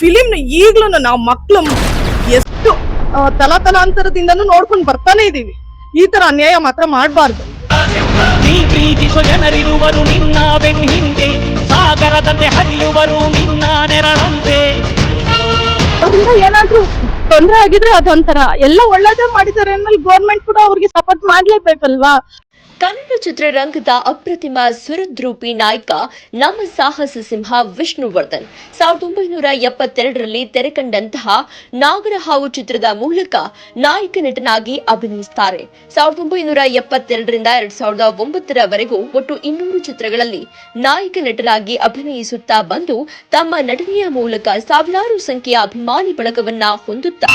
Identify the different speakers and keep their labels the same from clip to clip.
Speaker 1: ಫಿಲಿಮ್ನ ಈಗ್ಲೂ ನಾವು ಮಕ್ಳು ಎಷ್ಟು ತಲಾ ತಲಾತಲಾಂತರದಿಂದನೂ ನೋಡ್ಕೊಂಡು ಬರ್ತಾನೆ ಇದೀವಿ. ಈ ತರ ಅನ್ಯಾಯ ಮಾತ್ರ ಮಾಡಬಾರ್ದು.
Speaker 2: ನೀ ಪ್ರೀತಿಸೋ ಜನರಿರುವರು ನಿನ್ನ ಹಿಂದೆ ಸಾಗರದಂತೆ ಹರಿಯುವರು ನಿನ್ನ ನೆರಳಂತೆ.
Speaker 1: ಅದರಿಂದ ಏನಾದ್ರೂ ತೊಂದ್ರೆ ಆಗಿದ್ರೆ ಅದೊಂಥರ. ಎಲ್ಲ ಒಳ್ಳೇದೇ ಮಾಡಿದ್ದಾರೆ ಅಂದ್ಮೇಲೆ ಗೌರ್ಮೆಂಟ್ ಕೂಡ ಅವ್ರಿಗೆ ಸಪೋರ್ಟ್ ಮಾಡ್ಲೇಬೇಕಲ್ವಾ?
Speaker 3: ಕನ್ನಡ ಚಿತ್ರರಂಗದ ಅಪ್ರತಿಮ ಸುರದ್ರೂಪಿ ನಾಯಕ ನಮ್ಮ ಸಾಹಸ ಸಿಂಹ ವಿಷ್ಣುವರ್ಧನ್. ಸಾವಿರದ ಒಂಬೈನೂರ ಎಪ್ಪತ್ತೆರಡರಲ್ಲಿ ತೆರೆಕಂಡಂತಹ ನಾಗರಹಾವು ಚಿತ್ರದ ಮೂಲಕ ನಾಯಕ ನಟನಾಗಿ ಅಭಿನಯಿಸುತ್ತಾರೆ. ಸಾವಿರದ ಒಂಬೈನೂರ ಎಪ್ಪತ್ತೆರಡರಿಂದ ಎರಡ್ ಸಾವಿರದ ಒಂಬತ್ತರವರೆಗೂ ಒಟ್ಟು ಇನ್ನೂರು ಚಿತ್ರಗಳಲ್ಲಿ ನಾಯಕ ನಟನಾಗಿ ಅಭಿನಯಿಸುತ್ತಾ ಬಂದು ತಮ್ಮ ನಟನೆಯ ಮೂಲಕ ಸಾವಿರಾರು ಸಂಖ್ಯೆಯ ಅಭಿಮಾನಿ ಬಳಗವನ್ನ ಹೊಂದುತ್ತಾ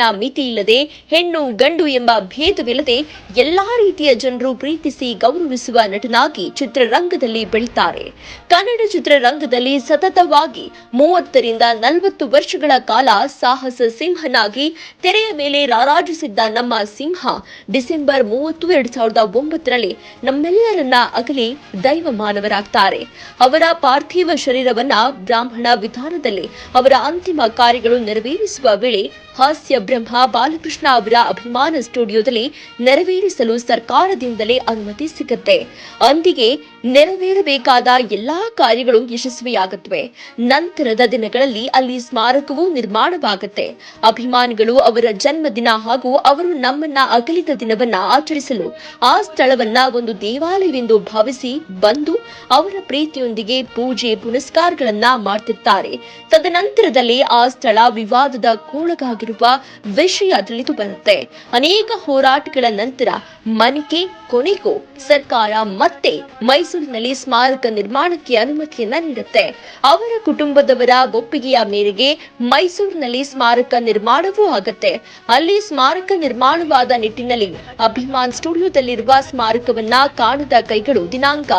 Speaker 3: ವಯಸ್ಸಿನ ಮಿತಿ ಇಲ್ಲದೆ, ಹೆಣ್ಣು ಗಂಡು ಎಂಬ ಭೇದವಿಲ್ಲದೆ ಎಲ್ಲಾ ರೀತಿಯ ಜನರು ಪ್ರೀತಿಸಿ ಗೌರವಿಸುವ ನಟನಾಗಿ ಚಿತ್ರರಂಗದಲ್ಲಿ ಬೆಳೀತಾರೆ. ಕನ್ನಡ ಚಿತ್ರರಂಗದಲ್ಲಿ ಸತತವಾಗಿ ಮೂವತ್ತರಿಂದ ನಲವತ್ತು ವರ್ಷಗಳ ಕಾಲ ಸಾಹಸ ಸಿಂಹನಾಗಿ ತೆರೆಯ ಮೇಲೆ ರಾರಾಜಿಸಿದ್ದ ನಮ್ಮ ಸಿಂಹ, ಡಿಸೆಂಬರ್ ಮೂವತ್ತು, ಎರಡ್ ಸಾವಿರದ ಒಂಬತ್ತರಲ್ಲಿ ನಮ್ಮೆಲ್ಲರನ್ನ ಅಗಲಿ ದೈವ ಮಾನವರಾಗ್ತಾರೆ ಅವರ ಪಾರ್ಥಿವ ಶರೀರವನ್ನ ಬ್ರಾಹ್ಮಣ ವಿಧಾನದಲ್ಲಿ ಅವರ ಅಂತಿಮ ಕಾರ್ಯಗಳು ನೆರವೇರಿಸುವ ವೇಳೆ ಹಾಸ್ಯ ಬ್ರಹ್ಮ ಬಾಲಕೃಷ್ಣ ಅವರ ಅಭಿಮಾನ ಸ್ಟುಡಿಯೋದಲ್ಲಿ ನೆರವೇರಿಸಲು ಸರ್ಕಾರದಿಂದಲೇ ಅನುಮತಿ ಸಿಗುತ್ತೆ. ಅಂದಿಗೆ ನೆರವೇರಬೇಕಾದ ಎಲ್ಲಾ ಕಾರ್ಯಗಳು ಯಶಸ್ವಿಯಾಗುತ್ತವೆ. ನಂತರದ ದಿನಗಳಲ್ಲಿ ಅಲ್ಲಿ ಸ್ಮಾರಕವೂ ನಿರ್ಮಾಣವಾಗುತ್ತೆ. ಅಭಿಮಾನಿಗಳು ಅವರ ಜನ್ಮದಿನ ಹಾಗೂ ಅವರು ನಮ್ಮನ್ನ ಅಗಲಿದ ದಿನವನ್ನ ಆಚರಿಸಲು ಆ ಸ್ಥಳವನ್ನ ಒಂದು ದೇವಾಲಯವೆಂದು ಭಾವಿಸಿ ಬಂದು ಅವರ ಪ್ರೀತಿಯೊಂದಿಗೆ ಪೂಜೆ ಪುನಸ್ಕಾರಗಳನ್ನ ಮಾಡ್ತಿರ್ತಾರೆ. ತದನಂತರದಲ್ಲಿ ಆ ಸ್ಥಳ ವಿವಾದದ ಕೂಳಗಾಗಿರುವ ವಿಷಯ ತಿಳಿದು ಬರುತ್ತೆ. ಅನೇಕ ಹೋರಾಟಗಳ ನಂತರ ಮನಿಕೆ ಕೊನೆಗೂ ಸರ್ಕಾರ ಮತ್ತೆ ಮೈಸೂರಿನಲ್ಲಿ ಸ್ಮಾರಕ ನಿರ್ಮಾಣಕ್ಕೆ ಅನುಮತಿಯನ್ನ ನೀಡುತ್ತೆ. ಅವರ ಕುಟುಂಬದವರ ಒಪ್ಪಿಗೆಯ ಮೇರೆಗೆ ಮೈಸೂರಿನಲ್ಲಿ ಸ್ಮಾರಕ ನಿರ್ಮಾಣವೂ ಆಗುತ್ತೆ. ಅಲ್ಲಿ ಸ್ಮಾರಕ ನಿರ್ಮಾಣವಾದ ನಿಟ್ಟಿನಲ್ಲಿ ಅಭಿಮಾನ್ ಸ್ಟುಡಿಯೋದಲ್ಲಿರುವ ಸ್ಮಾರಕವನ್ನ ಕಾಣದ ಕೈಗಳು ದಿನಾಂಕ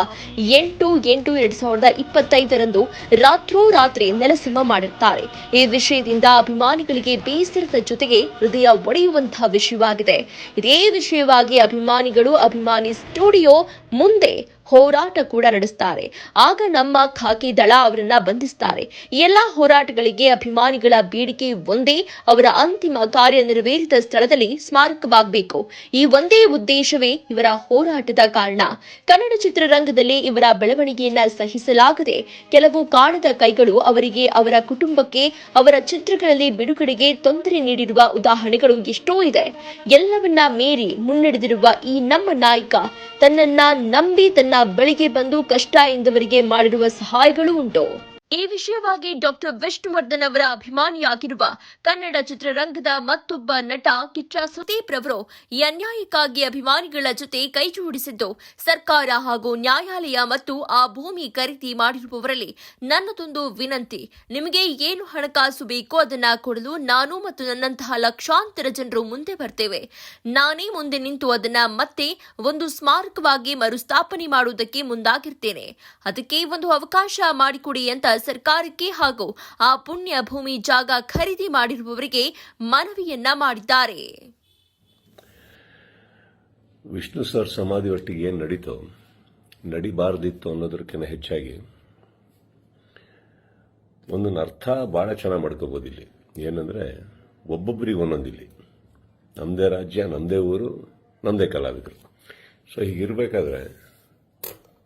Speaker 3: ಎಂಟು ಎಂಟು ಎರಡ್ ಸಾವಿರದ ಇಪ್ಪತ್ತೈದರಂದು ರಾತ್ರೋರಾತ್ರಿ ನೆಲಸಿಂಹ ಮಾಡಿರ್ತಾರೆ ಈ ವಿಷಯದಿಂದ ಅಭಿಮಾನಿಗಳಿಗೆ ಬೇಸರದ ಜೊತೆಗೆ ಹೃದಯ ಒಡೆಯುವಂತಹ ವಿಷಯವಾಗಿದೆ. ಇದೇ ವಿಷಯವಾಗಿ ಅಭಿಮಾನಿಗಳು, ಅಭಿಮಾನಿ ಸ್ಟುಡಿಯೋ ಮುಂದೆ ಹೋರಾಟ ಕೂಡ ನಡೆಸ್ತಾರೆ. ಆಗ ನಮ್ಮ ಖಾಕಿ ದಳ ಅವರನ್ನ ಬಂಧಿಸ್ತಾರೆ. ಎಲ್ಲ ಹೋರಾಟಗಳಿಗೆ ಅಭಿಮಾನಿಗಳ ಬೇಡಿಕೆ ಒಂದೇ, ಅವರ ಅಂತಿಮ ಕಾರ್ಯ ನೆರವೇರಿದ ಸ್ಥಳದಲ್ಲಿ ಸ್ಮಾರಕವಾಗಬೇಕು. ಈ ಒಂದೇ ಉದ್ದೇಶವೇ ಇವರ ಹೋರಾಟದ ಕಾರಣ. ಕನ್ನಡ ಚಿತ್ರರಂಗದಲ್ಲಿ ಇವರ ಬೆಳವಣಿಗೆಯನ್ನ ಸಹಿಸಲಾಗದೆ, ಕೆಲವು ಕಾಣದ ಕೈಗಳು ಅವರಿಗೆ ಅವರ ಕುಟುಂಬಕ್ಕೆ, ಅವರ ಚಿತ್ರಗಳಲ್ಲಿ ಬಿಡುಗಡೆಗೆ ತೊಂದರೆ ನೀಡಿರುವ ಉದಾಹರಣೆಗಳು ಎಷ್ಟೋ ಇದೆ. ಎಲ್ಲವನ್ನ ಮೀರಿ ಮುನ್ನಡೆದಿರುವ ಈ ನಮ್ಮ ನಾಯಕ, ತನ್ನನ್ನ ನಂಬಿ ತನ್ನ ಬಳಿಗೆ ಬಂದು ಕಷ್ಟ ಎಂದವರಿಗೆ ಮಾಡಿರುವ ಸಹಾಯಗಳು ಉಂಟು. ಈ ವಿಷಯವಾಗಿ ಡಾಕ್ಟರ್ ವಿಷ್ಣುವರ್ಧನ್ ಅವರ ಅಭಿಮಾನಿಯಾಗಿರುವ ಕನ್ನಡ ಚಿತ್ರರಂಗದ ಮತ್ತೊಬ್ಬ ನಟ ಕಿಚ್ಚ ಸುದೀಪ್ ರವರು ಅನ್ಯಾಯಕ್ಕಾಗಿ ಅಭಿಮಾನಿಗಳ ಜೊತೆ ಕೈಜೋಡಿಸಿದ್ದು ಸರ್ಕಾರ ಹಾಗೂ ನ್ಯಾಯಾಲಯ ಮತ್ತು ಆ ಭೂಮಿ ಖರೀದಿ ಮಾಡಿರುವವರಲ್ಲಿ ನನ್ನದೊಂದು ವಿನಂತಿ. ನಿಮಗೆ ಏನು ಹಣಕಾಸು ಬೇಕೋ ಅದನ್ನ ಕೊಡಲು ನಾನು ಮತ್ತು ನನ್ನಂತಹ ಲಕ್ಷಾಂತರ ಜನರು ಮುಂದೆ ಬರ್ತೇವೆ. ನಾನೇ ಮುಂದೆ ನಿಂತು ಅದನ್ನ ಮತ್ತೆ ಒಂದು ಸ್ಮಾರಕವಾಗಿ ಮರುಸ್ಥಾಪನೆ ಮಾಡುವುದಕ್ಕೆ ಮುಂದಾಗಿರ್ತೇನೆ. ಅದಕ್ಕೆ ಒಂದು ಅವಕಾಶ ಮಾಡಿಕೊಡಿ ಅಂತ ಸರ್ಕಾರಕ್ಕೆ ಹಾಗೂ ಆ ಪುಣ್ಯ ಭೂಮಿ ಜಾಗ ಖರೀದಿ ಮಾಡಿರುವವರಿಗೆ ಮನವಿಯನ್ನ ಮಾಡಿದ್ದಾರೆ.
Speaker 4: ವಿಷ್ಣು ಸರ್ ಸಮಾಧಿ ಒಟ್ಟಿಗೆ ಏನು ನಡೀತೋ, ನಡಿಬಾರ್ದಿತ್ತು ಅನ್ನೋದಕ್ಕಿಂತ ಹೆಚ್ಚಾಗಿ ಒಂದೊಂದು ಅರ್ಥ ಭಾಳ ಚೆನ್ನಾಗಿ ಮಾಡ್ಕೋಬೋದು ಇಲ್ಲಿ. ಏನಂದರೆ ಒಬ್ಬೊಬ್ಬರಿಗೆ ಒಂದೊಂದಿಲ್ಲಿ ನಮ್ಮದೇ ರಾಜ್ಯ ನಮ್ಮದೇ ಊರು ನಮ್ಮದೇ ಕಲಾವಿದರು. ಸೊ ಹೀಗಿರಬೇಕಾದ್ರೆ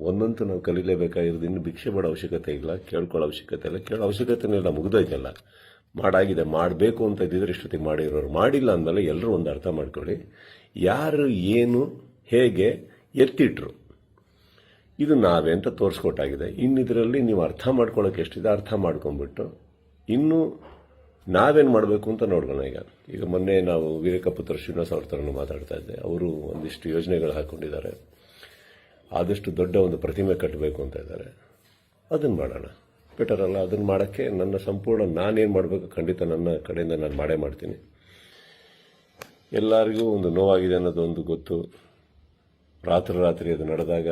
Speaker 4: ಒಂದಂತೂ ನಾವು ಕಲೀಲೇಬೇಕಾಗಿರೋದು ಇನ್ನು ಭಿಕ್ಷೆ ಮಾಡೋ ಅವಶ್ಯಕತೆ ಇಲ್ಲ, ಕೇಳ್ಕೊಳ್ಳೋ ಅವಶ್ಯಕತೆ ಇಲ್ಲ. ಕೇಳೋ ಅವಶ್ಯಕತೆನೇ ಇಲ್ಲ ಮುಗಿದೋಯ್ತಲ್ಲ. ಮಾಡಾಗಿದೆ, ಮಾಡಬೇಕು ಅಂತ ಇದ್ದಿದ್ರೆ ಇಷ್ಟೊತ್ತಿಗೆ ಮಾಡಿರೋರು. ಮಾಡಿಲ್ಲ ಅಂದಮೇಲೆ ಎಲ್ಲರೂ ಒಂದು ಅರ್ಥ ಮಾಡ್ಕೊಳ್ಳಿ. ಯಾರು, ಏನು, ಹೇಗೆ, ಎತ್ತಿಟ್ರು. ಇದು ನಾವೇ ಅಂತ ತೋರಿಸ್ಕೊಟ್ಟಾಗಿದೆ. ಇನ್ನು ಇದರಲ್ಲಿ ನೀವು ಅರ್ಥ ಮಾಡ್ಕೊಳ್ಳೋಕೆ ಎಷ್ಟಿದೆ ಅರ್ಥ ಮಾಡ್ಕೊಂಡ್ಬಿಟ್ಟು ಇನ್ನು ನಾವೇನು ಮಾಡಬೇಕು ಅಂತ ನೋಡ್ಕೋಣ ಈಗ. ಈಗ ಮೊನ್ನೆ ನಾವು ವೀರಕಪುತ್ರ ಶ್ರೀನಿವಾಸ ಅವ್ರ ಥರನೂ ಮಾತಾಡ್ತಾ ಇದ್ದೆ. ಅವರು ಒಂದಿಷ್ಟು ಯೋಜನೆಗಳು ಹಾಕ್ಕೊಂಡಿದ್ದಾರೆ ಆದಷ್ಟು ದೊಡ್ಡ ಒಂದು ಪ್ರತಿಮೆ ಕಟ್ಟಬೇಕು ಅಂತ ಇದ್ದಾರೆ. ಅದನ್ನು ಮಾಡೋಣ. ಬೆಟರ್ ಅಲ್ಲ ಅದನ್ನು ಮಾಡೋಕ್ಕೆ ನನ್ನ ಸಂಪೂರ್ಣ ನಾನೇನು ಮಾಡಬೇಕು ಖಂಡಿತ ನನ್ನ ಕಡೆಯಿಂದ ನಾನು ಮಾಡೇ ಮಾಡ್ತೀನಿ. ಎಲ್ಲರಿಗೂ ಒಂದು ನೋವಾಗಿದೆ ಅನ್ನೋದೊಂದು ಗೊತ್ತು. ರಾತ್ರಿ ರಾತ್ರಿ ಅದು ನಡೆದಾಗ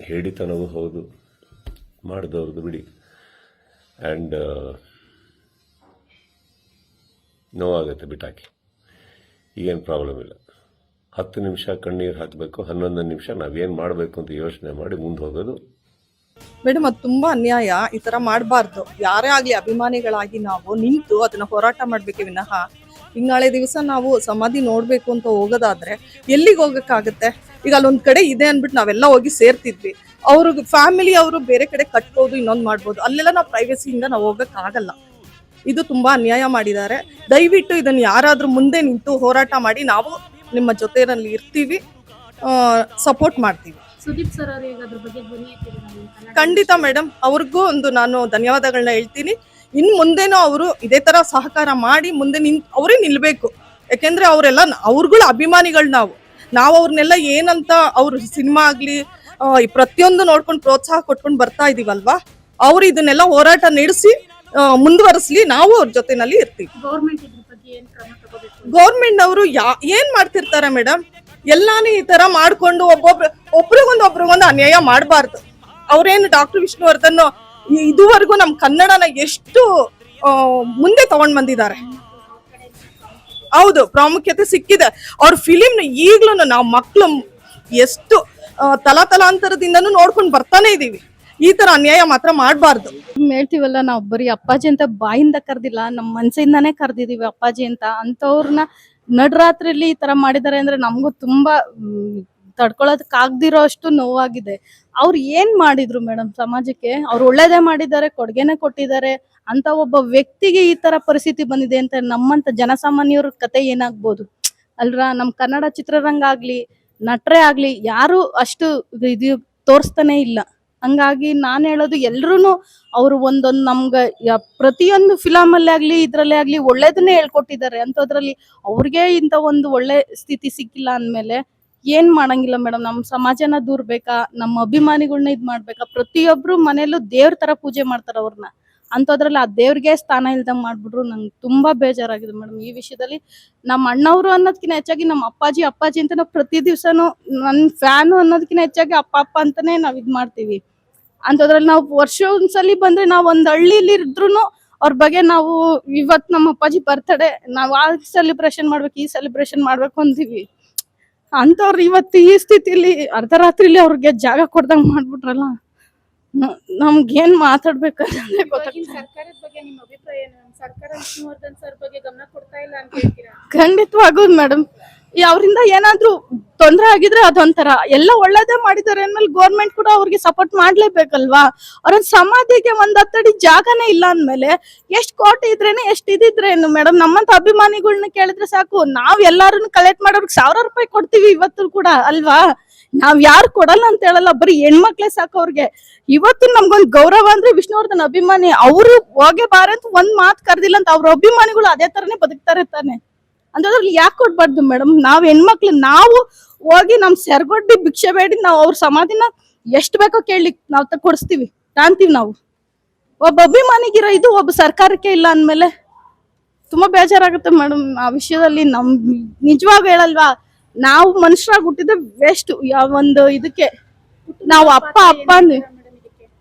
Speaker 4: ಹೇಳಿತನವೂ ಹೌದು, ಮಾಡಿದವ್ರದ್ದು ಬಿಡಿ. ಆ್ಯಂಡ್ ನೋವಾಗುತ್ತೆ ಬಿಟ್ಟಾಕಿ ಈಗೇನು ಪ್ರಾಬ್ಲಮ್ ಇಲ್ಲ. ಹತ್ತು ನಿಮಿಷ ಕಣ್ಣೀರು ಹಾಕಬೇಕು, ಹನ್ನೊಂದು ನಿಮಿಷ ನಾವೇನು ಮಾಡಬೇಕು ಅಂತ ಯೋಚನೆ ಮಾಡಿ ಮುಂದೆ ಹೋಗೋದು.
Speaker 5: ಮೇಡಮ್ ಅದು ತುಂಬಾ ಅನ್ಯಾಯ. ಈ ತರ ಮಾಡಬಾರ್ದು. ಯಾರೇ ಆಗಲಿ ಅಭಿಮಾನಿಗಳಾಗಿ ನಾವು ನಿಂತು ಅದನ್ನ ಹೋರಾಟ ಮಾಡ್ಬೇಕು ವಿನಃ ಈಗ ನಾಳೆ ದಿವಸ ನಾವು ಸಮಾಧಿ ನೋಡ್ಬೇಕು ಅಂತ ಹೋಗೋದಾದ್ರೆ ಎಲ್ಲಿಗೆ ಹೋಗಕ್ಕಾಗತ್ತೆ? ಈಗ ಅಲ್ಲೊಂದ್ ಕಡೆ ಇದೆ ಅನ್ಬಿಟ್ಟು ನಾವೆಲ್ಲ ಹೋಗಿ ಸೇರ್ತಿದ್ವಿ. ಅವ್ರಿಗೆ ಫ್ಯಾಮಿಲಿ ಅವರು ಬೇರೆ ಕಡೆ ಕಟ್ಬೋದು, ಇನ್ನೊಂದು ಮಾಡ್ಬೋದು. ಅಲ್ಲೆಲ್ಲ ನಾವು ಪ್ರೈವಸಿಯಿಂದ ನಾವು ಹೋಗಕ್ ಆಗಲ್ಲ ಇದು ತುಂಬಾ ಅನ್ಯಾಯ ಮಾಡಿದ್ದಾರೆ. ದಯವಿಟ್ಟು ಇದನ್ನ ಯಾರಾದ್ರೂ ಮುಂದೆ ನಿಂತು ಹೋರಾಟ ಮಾಡಿ ನಾವು ನಿಮ್ಮ ಜೊತೆನಲ್ಲಿ ಇರ್ತೀವಿ ಸಪೋರ್ಟ್ ಮಾಡ್ತೀವಿ.
Speaker 1: ಸುದೀಪ್ ಸರ್ ಅದ್ರ ಬಗ್ಗೆ ಧ್ವನಿ
Speaker 5: ಖಂಡಿತ ಮೇಡಮ್ ಅವ್ರಿಗೂ ಒಂದು ನಾನು ಧನ್ಯವಾದಗಳನ್ನ ಹೇಳ್ತೀನಿ. ಇನ್ ಮುಂದೆನೂ ಅವರು ಇದೇ ತರ ಸಹಕಾರ ಮಾಡಿ ಮುಂದೆ ನಿನ್ ಅವರೇ ನಿಲ್ಬೇಕು. ಯಾಕೆಂದ್ರೆ ಅವರೆಲ್ಲ ಅವ್ರಗಳ ಅಭಿಮಾನಿಗಳು ನಾವು. ನಾವು ಅವ್ರನ್ನೆಲ್ಲ ಏನಂತ ಅವ್ರ ಸಿನಿಮಾ ಆಗ್ಲಿ ಪ್ರತಿಯೊಂದು ನೋಡ್ಕೊಂಡು ಪ್ರೋತ್ಸಾಹ ಕೊಟ್ಕೊಂಡು ಬರ್ತಾ ಇದೀವಲ್ವಾ? ಅವ್ರು ಇದನ್ನೆಲ್ಲ ಹೋರಾಟ ನಡೆಸಿ ಮುಂದುವರಿಸಲಿ ನಾವು ಅವ್ರ ಜೊತೆನಲ್ಲಿ ಇರ್ತೀವಿ.
Speaker 1: ಗೌರ್ಮೆಂಟ್
Speaker 5: ಅವರು ಯಾ, ಏನ್ ಮಾಡ್ತಿರ್ತಾರೆ ಮೇಡಮ್? ಎಲ್ಲಾನು ಈ ತರ ಮಾಡ್ಕೊಂಡು ಒಬ್ಬೊಬ್ರು, ಒಬ್ರಿಗೊಂದು ಒಬ್ರಿಗೊಂದು ಅನ್ಯಾಯ ಮಾಡಬಾರ್ದು. ಅವ್ರೇನು ಡಾಕ್ಟರ್ ವಿಷ್ಣುವರ್ಧನ್ ಇದುವರೆಗೂ ನಮ್ ಕನ್ನಡನ ಎಷ್ಟು ಮುಂದೆ ತಗೊಂಡ್ ಬಂದಿದ್ದಾರೆ. ಹೌದು, ಪ್ರಾಮುಖ್ಯತೆ ಸಿಕ್ಕಿದೆ. ಅವ್ರ ಫಿಲಿಮ್ ಈಗ್ಲೂ ನಾವು ಮಕ್ಳು ಎಷ್ಟು ತಲಾ ತಲಾತಲಾಂತರದಿಂದನೂ ನೋಡ್ಕೊಂಡು ಬರ್ತಾನೆ ಇದೀವಿ. ಈ ತರ ಅನ್ಯಾಯ ಮಾತ್ರ ಮಾಡಬಾರ್ದು.
Speaker 1: ಹೇಳ್ತೀವಲ್ಲ, ನಾವು ಬರೀ ಅಪ್ಪಾಜಿ ಅಂತ ಬಾಯಿಂದ ಕರ್ದಿಲ್ಲ ನಮ್ಮ ಮನ್ಸಿಂದಾನೇ ಕರ್ದಿದೀವಿ ಅಪ್ಪಾಜಿ ಅಂತ. ಅಂತವ್ರನ್ನ ನಡ್ರಾತ್ರಿಲಿ ಈ ತರ ಮಾಡಿದ್ದಾರೆ ಅಂದ್ರೆ ನಮಗೂ ತುಂಬಾ ತಡ್ಕೊಳ್ಳೋದಕ್ಕೆ ಆಗ್ದಿರೋ ಅಷ್ಟು ನೋವಾಗಿದೆ. ಅವ್ರು ಏನ್ ಮಾಡಿದ್ರು ಮೇಡಮ್ ಸಮಾಜಕ್ಕೆ? ಅವ್ರು ಒಳ್ಳೇದೇ ಮಾಡಿದ್ದಾರೆ, ಕೊಡುಗೆನೆ ಕೊಟ್ಟಿದ್ದಾರೆ. ಅಂತ ಒಬ್ಬ ವ್ಯಕ್ತಿಗೆ ಈ ತರ ಪರಿಸ್ಥಿತಿ ಬಂದಿದೆ ಅಂತ ನಮ್ಮಂತ ಜನಸಾಮಾನ್ಯರ ಕತೆ ಏನಾಗ್ಬೋದು? ಅಲ್ರಾ? ನಮ್ ಕನ್ನಡ ಚಿತ್ರರಂಗ ಆಗ್ಲಿ, ನಟ್ರೆ ಆಗ್ಲಿ, ಯಾರು ಅಷ್ಟು ಇದು ತೋರಿಸ್ತಾನೆ ಇಲ್ಲ. ಹಂಗಾಗಿ ನಾನು ಹೇಳೋದು ಎಲ್ಲರೂ ಅವರು ಒಂದೊಂದು ನಮ್ಗೆ ಪ್ರತಿಯೊಂದು ಫಿಲಮಲ್ಲೇ ಆಗಲಿ, ಇದರಲ್ಲೇ ಆಗಲಿ ಒಳ್ಳೇದನ್ನೇ ಹೇಳ್ಕೊಟ್ಟಿದ್ದಾರೆ. ಅಂಥದ್ರಲ್ಲಿ ಅವ್ರಿಗೆ ಇಂಥ ಒಂದು ಒಳ್ಳೆ ಸ್ಥಿತಿ ಸಿಕ್ಕಿಲ್ಲ ಅಂದಮೇಲೆ ಏನ್ ಮಾಡಂಗಿಲ್ಲ ಮೇಡಮ್ ನಮ್ಮ ಸಮಾಜನ ದೂರ್ಬೇಕಾ ನಮ್ಮ ಅಭಿಮಾನಿಗಳನ್ನ ಇದು ಮಾಡ್ಬೇಕಾ? ಪ್ರತಿಯೊಬ್ರು ಮನೇಲೂ ದೇವ್ರ ತರ ಪೂಜೆ ಮಾಡ್ತಾರೆ ಅವ್ರನ್ನ ಅಂಥದ್ರಲ್ಲಿ ಆ ದೇವ್ರಿಗೆ ಸ್ಥಾನ ಇಲ್ದಂಗೆ ಮಾಡ್ಬಿಟ್ರು ನಂಗೆ ತುಂಬಾ ಬೇಜಾರಾಗಿದೆ ಮೇಡಮ್ ಈ ವಿಷಯದಲ್ಲಿ ನಮ್ಮ ಅಣ್ಣವರು ಅನ್ನೋದಕ್ಕಿಂತ ಹೆಚ್ಚಾಗಿ ನಮ್ಮ ಅಪ್ಪಾಜಿ ಅಪ್ಪಾಜಿ ಅಂತ ನಾವು ಪ್ರತಿ ದಿವಸನೂ ನನ್ನ ಫ್ಯಾನು ಅನ್ನೋದಕ್ಕಿಂತ ಹೆಚ್ಚಾಗಿ ಅಪ್ಪ ಅಪ್ಪ ಅಂತಾನೆ ನಾವು ಇದು ಮಾಡ್ತೀವಿ. ಅಂತದ್ರಲ್ಲಿ ನಾವು ವರ್ಷ ಒಂದ್ಸಲಿ ಬಂದ್ರೆ ನಾವ್ ಒಂದ್ ಹಳ್ಳಿಲಿ ಇದ್ರೂನು ಅವ್ರ ಬಗ್ಗೆ ನಾವು ಇವತ್ ನಮ್ಮ ಅಪ್ಪಾಜಿ ಬರ್ತಡೆ ನಾವ್ ಆ ಸೆಲೆಬ್ರೇಷನ್ ಮಾಡ್ಬೇಕು ಈ ಸೆಲೆಬ್ರೇಷನ್ ಮಾಡ್ಬೇಕು ಅಂತೀವಿ ಅಂತವ್ರು ಇವತ್ತು ಈ ಸ್ಥಿತಿಲಿ ಅರ್ಧರಾತ್ರಿಲಿ ಅವ್ರಿಗೆ ಜಾಗ ಕೊಡ್ದಂಗ್ ಮಾಡ್ಬಿಟ್ರಲ್ಲ. ನಮ್ಗೆ ಏನ್ ಮಾತಾಡ್ಬೇಕಂದ್ರೆ ಗೊತ್ತಾಗ್ತಿಲ್ಲ
Speaker 6: ಸರ್ಕಾರದ ಬಗ್ಗೆ ನಿಮ್ಮ ಅಭಿಪ್ರಾಯ ಏನು? ಸರ್ಕಾರ ವಿಷ್ಣುವರ್ಧನ್ ಸರ್ ಬಗ್ಗೆ ಗಮನ ಕೊಡ್ತಾ ಇಲ್ಲ ಅಂತ ಹೇಳ್ತೀರಾ?
Speaker 1: ಖಂಡಿತವಾಗೂ ಮೇಡಮ್ ಅವರಿಂದ ಏನಾದ್ರೂ ತೊಂದರೆ ಆಗಿದ್ರೆ ಅದೊಂಥರ. ಎಲ್ಲ ಒಳ್ಳೇದೇ ಮಾಡಿದ್ದಾರೆ ಅಂದ್ಮೇಲೆ ಗೋರ್ಮೆಂಟ್ ಕೂಡ ಅವ್ರಿಗೆ ಸಪೋರ್ಟ್ ಮಾಡ್ಲೇಬೇಕಲ್ವಾ? ಅವ್ರ ಸಮಾಧಿಗೆ ಒಂದ್ ಹತ್ತಡಿ ಜಾಗನೇ ಇಲ್ಲ ಅಂದ್ಮೇಲೆ ಎಷ್ಟ್ ಕೋಟಿ ಇದ್ರೇನೆ ಎಷ್ಟ್ ಇದಿದ್ರೇನು ಮೇಡಮ್? ನಮ್ಮಂತ ಅಭಿಮಾನಿಗಳನ್ನ ಕೇಳಿದ್ರೆ ಸಾಕು. ನಾವ್ ಎಲ್ಲಾರನ್ನು ಕಲೆಕ್ಟ್ ಮಾಡೋರ್ಗೆ ಸಾವಿರ ರೂಪಾಯಿ ಕೊಡ್ತೀವಿ ಇವತ್ತು ಕೂಡ, ಅಲ್ವಾ? ನಾವ್ ಯಾರು ಕೊಡಲ್ಲ ಅಂತ ಹೇಳಲ್ಲ, ಬರೀ ಹೆಣ್ಮಕ್ಳೇ ಸಾಕು ಅವ್ರಿಗೆ. ಇವತ್ತು ನಮ್ಗೊಂದ್ ಗೌರವ ಅಂದ್ರೆ ವಿಷ್ಣುವರ್ಧನ್ ಅಭಿಮಾನಿ. ಅವರು ಹೋಗೇ ಬಾರಂತ ಒಂದ್ ಮಾತು ಕರ್ದಿಲ್ಲ ಅಂತ ಅವ್ರ ಅಭಿಮಾನಿಗಳು ಅದೇ ತರನೇ ಬದುಕ್ತಾರೆ ತಾನೆ. ಅಂತದ್ರಲ್ಲಿ ಯಾಕೆ ಕೊಡ್ಬಾರ್ದು ಮೇಡಮ್? ನಾವ್ ಹೆಣ್ಮಕ್ಳು, ನಾವು ಹೋಗಿ ನಮ್ ಸೆರ್ಗೊಡ್ಡಿ ಭಿಕ್ಷೆ ಬೇಡಿ, ನಾವು ಅವ್ರ ಸಮಾಧಿನ ಎಷ್ಟ್ ಬೇಕೋ ಕೇಳಿ ನಾವ್ ತ ಕೊಡಿಸ್ತೀವಿ ತಾಂತೀವಿ ನಾವು. ಒಬ್ಬ ಅಭಿಮಾನಿಗಿರೋ ಇದು, ಒಬ್ಬ ಸರ್ಕಾರಕ್ಕೆ ಇಲ್ಲ ಅಂದ್ಮೇಲೆ ತುಂಬಾ ಬೇಜಾರಾಗುತ್ತೆ ಮೇಡಮ್. ಆ ವಿಷಯದಲ್ಲಿ ನಮ್ ನಿಜವಾಗ ಹೇಳಲ್ವಾ, ನಾವು ಮನುಷ್ಯರಾಗಿ ಹುಟ್ಟಿದ್ರೆ ವೇಸ್ಟ್ ಯಾವ ಒಂದು ಇದಕ್ಕೆ, ನಾವು ಅಪ್ಪ ಅಪ್ಪ ಅಂದ್ವಿ.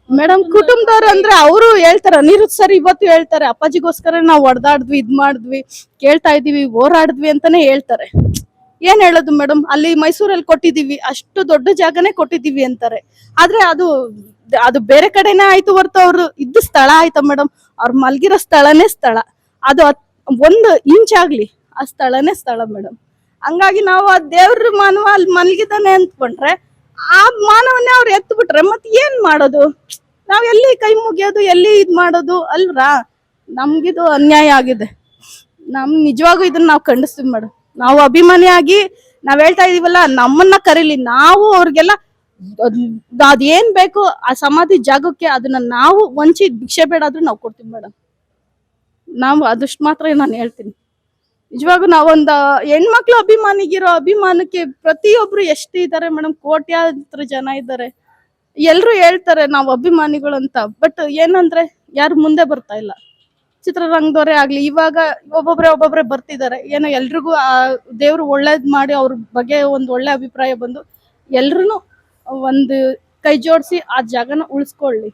Speaker 1: ಮೇಡಮ್, ಕುಟುಂಬದವ್ರು ಅಂದ್ರೆ ಅವರು ಹೇಳ್ತಾರ ಅನಿರುದ್ ಸರ್ ಇವತ್ತು ಹೇಳ್ತಾರೆ, ಅಪ್ಪಾಜಿಗೋಸ್ಕರ ನಾವು ಹೊಡೆದಾಡ್ದ್ವಿ ಇದ್ ಮಾಡಿದ್ವಿ, ಕೇಳ್ತಾ ಇದೀವಿ ಹೋರಾಡಿದ್ವಿ ಅಂತಾನೆ ಹೇಳ್ತಾರೆ. ಏನ್ ಹೇಳೋದು ಮೇಡಮ್? ಅಲ್ಲಿ ಮೈಸೂರಲ್ಲಿ ಕೊಟ್ಟಿದೀವಿ ಅಷ್ಟು ದೊಡ್ಡ ಜಾಗನೇ ಕೊಟ್ಟಿದೀವಿ ಅಂತಾರೆ. ಆದ್ರೆ ಅದು ಅದು ಬೇರೆ ಕಡೆನೇ ಆಯ್ತು ಹೊರತು ಅವ್ರು, ಇದ್ದ ಸ್ಥಳ ಆಯ್ತಾ ಮೇಡಮ್? ಅವ್ರು ಮಲ್ಗಿರೋ ಸ್ಥಳನೇ ಸ್ಥಳ. ಅದು ಒಂದು ಇಂಚ್ ಆಗ್ಲಿ, ಆ ಸ್ಥಳನೇ ಸ್ಥಳ ಮೇಡಮ್. ಹಂಗಾಗಿ ನಾವು ಆ ದೇವ್ರ ಮಾನವ ಅಲ್ಲಿ ಮಲಗಿದಾನೆ ಅಂದ್ಕೊಂಡ್ರೆ ಆ ಮಾನವನ್ನೇ ಅವ್ರು ಎತ್ತು ಬಿಟ್ರೆ ಮತ್ ಏನ್ ಮಾಡೋದು? ನಾವ್ ಎಲ್ಲಿ ಕೈ ಮುಗಿಯೋದು, ಎಲ್ಲಿ ಇದ್ ಮಾಡೋದು ಅಲ್ರಾ? ನಮ್ಗಿದು ಅನ್ಯಾಯ ಆಗಿದೆ. ನಮ್ ನಿಜವಾಗೂ ಇದನ್ನ ನಾವು ಖಂಡಿಸ್ತೀವಿ ಮೇಡಮ್ ನಾವು ಅಭಿಮಾನಿಯಾಗಿ ನಾವ್ ಹೇಳ್ತಾ ಇದೀವಲ್ಲ, ನಮ್ಮನ್ನ ಕರೀಲಿ. ನಾವು ಅವ್ರಿಗೆಲ್ಲ ಅದ್- ಅದೇನ್ ಬೇಕು ಆ ಸಮಾಧಿ ಜಾಗಕ್ಕೆ ಅದನ್ನ ನಾವು ಒಂಚಿ ಭಿಕ್ಷೆ ಬೇಡಾದ್ರೂ ನಾವು ಕೊಡ್ತೀವಿ ಮೇಡಮ್ ನಾವು ಅದಷ್ಟು ಮಾತ್ರ ನಾನು ಹೇಳ್ತೀನಿ. ನಿಜವಾಗೂ ನಾವೊಂದು ಹೆಣ್ಮಕ್ಳು ಅಭಿಮಾನಿಗಿರೋ ಅಭಿಮಾನಕ್ಕೆ ಪ್ರತಿಯೊಬ್ರು ಎಷ್ಟು ಇದ್ದಾರೆ ಮೇಡಮ್? ಕೋಟ್ಯಾಂತರ ಜನ ಇದ್ದಾರೆ ಎಲ್ರು ಹೇಳ್ತಾರೆ ನಾವು ಅಭಿಮಾನಿಗಳು ಅಂತ. ಬಟ್ ಏನಂದ್ರೆ ಯಾರು ಮುಂದೆ ಬರ್ತಾ ಇಲ್ಲ. ಚಿತ್ರರಂಗದವರೇ ಆಗ್ಲಿ, ಇವಾಗ ಒಬ್ಬೊಬ್ರೆ ಒಬ್ಬೊಬ್ರೆ ಬರ್ತಿದ್ದಾರೆ. ಏನೋ ಎಲ್ರಿಗೂ ಆ ದೇವ್ರು ಒಳ್ಳೇದ್ ಮಾಡಿ ಅವ್ರ ಬಗ್ಗೆ ಒಂದು ಒಳ್ಳೆ ಅಭಿಪ್ರಾಯ ಬಂದು ಎಲ್ರು ಒಂದು ಕೈ ಜೋಡಿಸಿ ಆ ಜಾಗನ ಉಳಿಸ್ಕೊಳ್ಳಿ.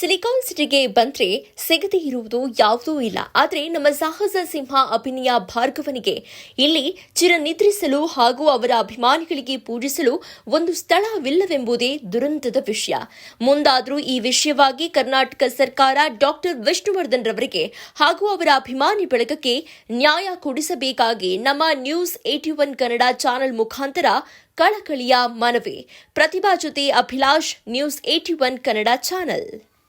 Speaker 3: ಸಿಲಿಕಾನ್ ಸಿಟಿಗೆ ಬಂದ್ರೆ ಸಿಗದೇ ಇರುವುದು ಯಾವುದೂ ಇಲ್ಲ. ಆದರೆ ನಮ್ಮ ಸಾಹಸ ಸಿಂಹ ಅಭಿನಯ ಭಾರ್ಗವನಿಗೆ ಇಲ್ಲಿ ಚಿರನಿದ್ರಿಸಲು ಹಾಗೂ ಅವರ ಅಭಿಮಾನಿಗಳಿಗೆ ಪೂಜಿಸಲು ಒಂದು ಸ್ಥಳವಿಲ್ಲವೆಂಬುದೇ ದುರಂತದ ವಿಷಯ. ಮುಂದಾದರೂ ಈ ವಿಷಯವಾಗಿ ಕರ್ನಾಟಕ ಸರ್ಕಾರ ಡಾಕ್ಟರ್ ವಿಷ್ಣುವರ್ಧನ್ ರವರಿಗೆ ಹಾಗೂ ಅವರ ಅಭಿಮಾನಿ ಬಳಗಕ್ಕೆ ನ್ಯಾಯ ಕೊಡಿಸಬೇಕಾಗಿ ನಮ್ಮ news eighty one Kannada channel ಮುಖಾಂತರ ಕಳಕಳಿಯ ಮನವಿ. ಪ್ರತಿಭಾ ಜೊತೆ Abhilash news eighty one Kannada channel.